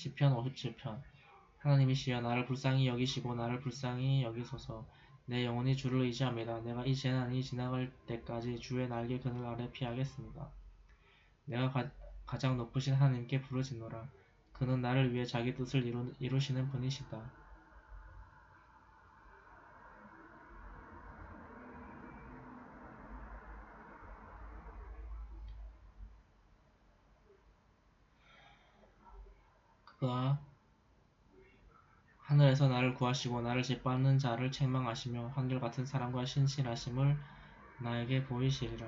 시편 57편 하나님이시여 나를 불쌍히 여기시고 나를 불쌍히 여기소서 내 영혼이 주를 의지합니다. 내가 이 재난이 지나갈 때까지 주의 날개 그늘 아래 피하겠습니다. 내가 가, 가장 높으신 하나님께 부르짖노라. 그는 나를 위해 자기 뜻을 이루, 이루시는 분이시다. 그가 하늘에서 나를 구하시고 나를 짓밟는 자를 책망하시며 한결같은 사랑과 신실하심을 나에게 보이시리라.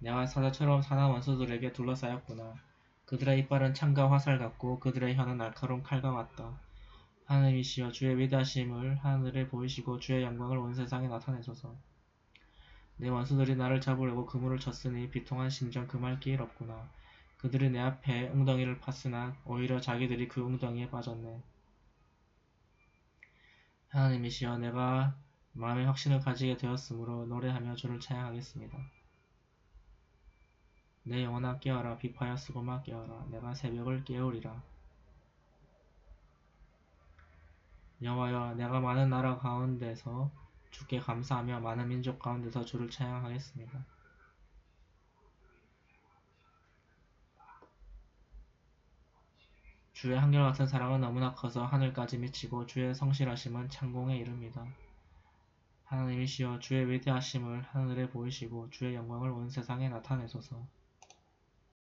내가 사자처럼 사나 원수들에게 둘러싸였구나. 그들의 이빨은 창과 화살 같고 그들의 혀는 날카로운 칼과 같다. 하나님이시여 주의 위대하심을 하늘에 보이시고 주의 영광을 온 세상에 나타내소서. 내 원수들이 나를 잡으려고 그물을 쳤으니 비통한 심정 금할 길 없구나. 그들이 내 앞에 웅덩이를 팠으나 오히려 자기들이 그 웅덩이에 빠졌네. 하나님이시여 내가 마음의 확신을 가지게 되었으므로 노래하며 주를 찬양하겠습니다. 내 영혼아 깨어라 비파여 쓰고마 깨어라 내가 새벽을 깨우리라. 여호와여 내가 많은 나라 가운데서 주께 감사하며 많은 민족 가운데서 주를 찬양하겠습니다. 주의 한결같은 사랑은 너무나 커서 하늘까지 미치고 주의 성실하심은 창공에 이릅니다. 하나님이시여 주의 위대하심을 하늘에 보이시고 주의 영광을 온 세상에 나타내소서.